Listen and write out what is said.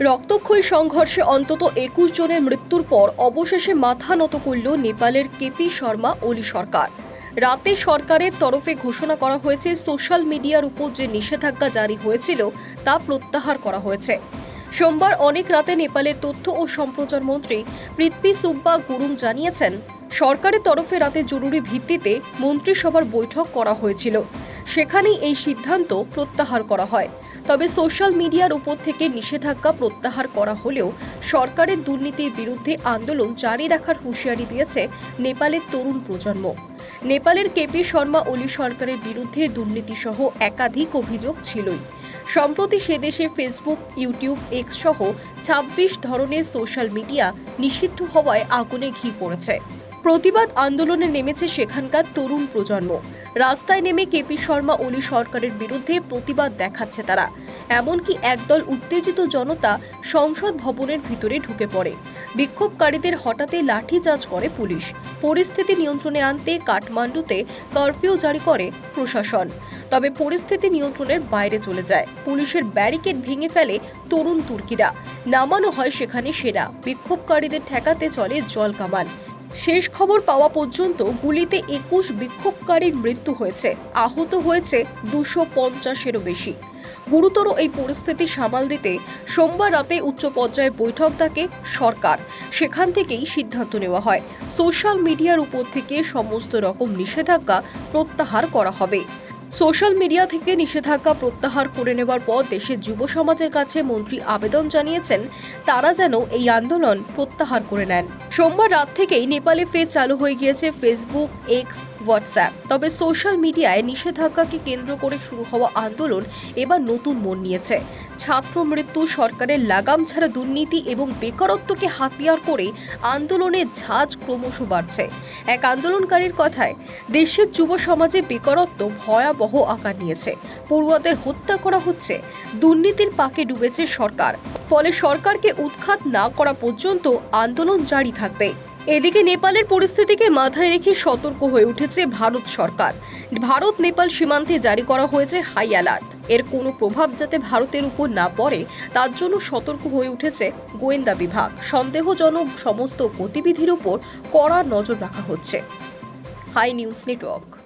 রক্তক্ষয়ী সংঘর্ষে অন্তত একুশ জনের মৃত্যুর পর অবশেষে মাথা নত করল নেপালের কেপি শর্মা ওলি সরকার। রাতে সরকারের তরফে ঘোষণা করা হয়েছে, সোশ্যাল মিডিয়ার উপর যে নিষেধাজ্ঞা জারি হয়েছিল, তা প্রত্যাহার করা হয়েছে। সোমবার অনেক রাতে নেপালের তথ্য ও সম্প্রচার মন্ত্রী পৃথ্বী সুব্বা গুরুং জানিয়েছেন, সরকারের তরফে রাতে জরুরি ভিত্তিতে মন্ত্রিসভার বৈঠক করা হয়েছিল। সেখানেই এই সিদ্ধান্ত প্রত্যাহার করা হয়। তবে সোশ্যাল মিডিয়ার উপর থেকে নিষেধাজ্ঞা প্রত্যাহার করা হলেও সরকারের দুর্নীতির বিরুদ্ধে আন্দোলন জারি রাখার হুঁশিয়ারি দিয়েছে নেপালের তরুণ প্রজন্ম। নেপালের কেপি শর্মা ওলি সরকারের বিরুদ্ধে দুর্নীতিসহ একাধিক অভিযোগ ছিলই। সম্প্রতি সে দেশে ফেসবুক, ইউটিউব এক্স সহ ছাব্বিশ ধরনের সোশ্যাল মিডিয়া নিষিদ্ধ হওয়ায় আগুনে ঘি পড়েছে। প্রতিবাদ আন্দোলনে নেমেছে সেখানকার তরুণ প্রজন্ম। রাস্তায় নেমে কেপি শর্মা ওলি সরকারের বিরুদ্ধে প্রতিবাদ দেখাচ্ছে তারা। এমনকি একদল উত্তেজিত জনতা সংসদ ভবনের ভিতরে ঢুকে পড়ে। বিক্ষোভকারীদের হঠাৎই লাঠিচার্জ করে পুলিশ। পরিস্থিতি নিয়ন্ত্রণে আনতে কাঠমান্ডুতে কারফিউ জারি করে প্রশাসন। তবে পরিস্থিতি নিয়ন্ত্রণের বাইরে চলে যায়। পুলিশের ব্যারিকেড ভেঙে ফেলে তরুণ তুর্কিরা। নামানো হয় সেখানে সেনা। বিক্ষোভকারীদের ঠেকাতে চলে জল কামান। শেষ খবর পাওয়া পর্যন্ত গুলিতে একুশ বিক্ষোভকারীর মৃত্যু হয়েছে। আহত হয়েছে দুশো পঞ্চাশেরও বেশি। গুরুতর এই পরিস্থিতি সামাল দিতে সোমবার রাতে উচ্চ পর্যায়ে বৈঠক ডাকে সরকার। সেখান থেকেই সিদ্ধান্ত নেওয়া হয়। সোশ্যাল মিডিয়ার উপর থেকে সমস্ত রকম নিষেধাজ্ঞা প্রত্যাহার করা হবে। সোশ্যাল মিডিয়া থেকে নিষেধাজ্ঞা প্রত্যাহার করে নেওয়ার পর দেশের যুব সমাজের কাছে মন্ত্রী আবেদন জানিয়েছেন, তারা যেন এই আন্দোলন প্রত্যাহার করে নেন। সোমবার রাত থেকেই নেপালে ফের চালু হয়ে গিয়েছে ফেসবুক এক্স হোয়াটসঅ্যাপ তবে সোশ্যাল মিডিয়ায় নিষেধাজ্ঞাকে কেন্দ্র করে শুরু হওয়া আন্দোলন এবার নতুন মন নিয়েছে। ছাত্র মৃত্যু, সরকারের লাগাম ছাড়া দুর্নীতি এবং বেকারত্বকে হাতিয়ার করে আন্দোলনের ঝাঁজ ক্রমশ বাড়ছে। এক আন্দোলনকারীর কথায়, দেশের যুব সমাজে বেকারত্ব ভয়াবহ আকার নিয়েছে। পড়ুয়াদের হত্যা করা হচ্ছে, দুর্নীতির পাকে ডুবেছে সরকার। ফলে সরকারকে উৎখাত না করা পর্যন্ত আন্দোলন জারি থাকবে। এদিকে নেপালের পরিস্থিতিকে মাথায় রেখে সতর্ক হয়ে উঠেছে ভারত সরকার। ভারত নেপাল সীমান্তে জারি করা হয়েছে হাই অ্যালার্ট। এর কোনো প্রভাব যাতে ভারতের উপর না পড়ে, তার জন্য সতর্ক হয়ে উঠেছে গোয়েন্দা বিভাগ। সন্দেহজনক সমস্ত গতিবিধির উপর কড়া নজর রাখা হচ্ছে। Hi news network.